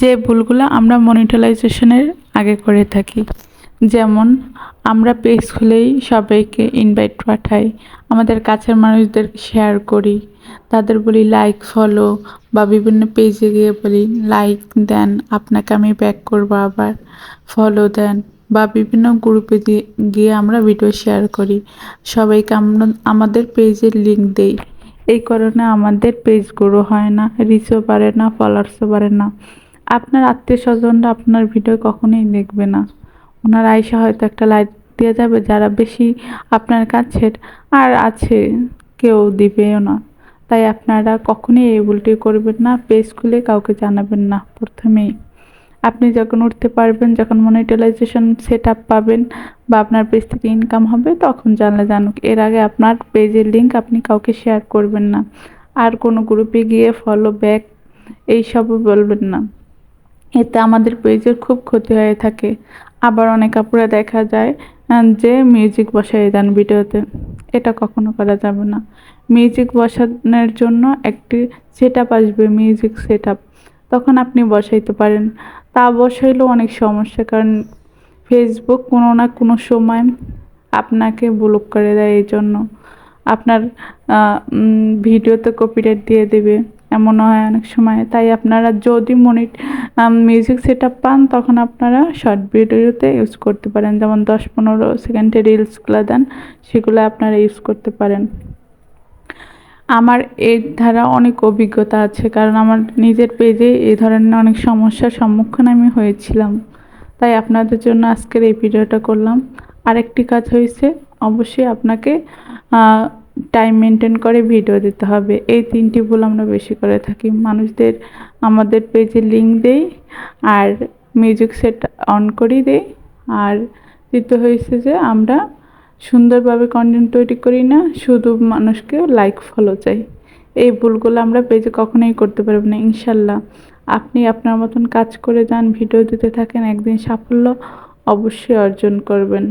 যে ভুলগুলো আমরা মনিটালাইজেশনের আগে করে থাকি। যেমন, আমরা পেজ খুলেই সবাইকে ইনভাইট পাঠাই, আমাদের কাছের মানুষদের শেয়ার করি, তাদের বলি লাইক ফলো বা বিভিন্ন পেজে গিয়ে বলি লাইক দেন, আপনাকে আমি ব্যাক করব আবার ফলো দেন বা বিভিন্ন গ্রুপে গিয়ে আমরা ভিডিও শেয়ার করি। সবাইকে আমরা, আমাদের পেজের লিঙ্ক দেই। এই কারণে আমাদের পেজ গ্রো হয় না রিচও বাড়ে না ফলোয়ার্সও বাড়ে না। আপনার আত্মীয় স্বজনরা আপনার ভিডিও কখনোই দেখবে না। ওনার আয়সা হয়তো একটা লাইট দিয়ে যাবে, যারা বেশি আপনার কাছের আর আছে, কেউ দিবেও না। তাই আপনারা কখনোই এই ভুলটি করবেন না পেজ খুলে কাউকে জানাবেন না প্রথমেই। আপনি যখন উঠতে পারবেন, যখন মনিটাইজেশন সেট আপ পাবেন বা আপনার পেজ থেকে ইনকাম হবে, তখন জানলে জানুক। এর আগে আপনার পেজের লিঙ্ক আপনি কাউকে শেয়ার করবেন না। আর কোনো গ্রুপে গিয়ে ফলো ব্যাক এইসবও বলবেন না। এতে আমাদের পেজের খুব ক্ষতি হয়ে থাকে। আবার অনেক আপুরা দেখা যায় যে মিউজিক বসাই দেন ভিডিওতে। এটা কখনো করা যাবে না। মিউজিক বসানোর জন্য একটি সেট আপ আসবে মিউজিক সেট আপ তখন আপনি বসাইতে পারেন। তা বসাইলেও অনেক সমস্যা, কারণ ফেসবুক কোনো না কোনো সময় আপনাকে ব্লক করে দেয় এই জন্য আপনার ভিডিওতে কপিরাইট দিয়ে দেবে। এমন হয় অনেক সময়। তাই আপনারা যদি মনিট মিউজিক সেট পান, তখন আপনারা শর্ট ভিডিওতে ইউজ করতে পারেন। যেমন দশ পনেরো সেকেন্ডের রিলসগুলো দেন, সেগুলো আপনারা ইউজ করতে পারেন। আমার এর দ্বারা অনেক অভিজ্ঞতা আছে, কারণ আমার নিজের পেজে এই ধরনের অনেক সমস্যার সম্মুখীন আমি হয়েছিলাম। তাই আপনাদের জন্য আজকের এই ভিডিওটা করলাম। আরেকটি কাজ হয়েছে, অবশ্যই আপনাকে টাইম মেনটেন করে ভিডিও দিতে হবে। এই তিনটি ভুল আমরা বেশি করে থাকি। মানুষদের, আমাদের পেজে লিঙ্ক দেই আর মিউজিক সেট অন করি দেই। আর দ্বিতীয় হয়েছে যে আমরা সুন্দরভাবে কন্টেন্ট তৈরি করি না, শুধু মানুষকে লাইক ফলো চাই। এই ভুলগুলো আমরা পেজে কখনোই করতে পারব না, ইনশাল্লাহ। আপনি আপনার মতন কাজ করে যান ভিডিও দিতে থাকেন, একদিন সাফল্য অবশ্যই অর্জন করবেন।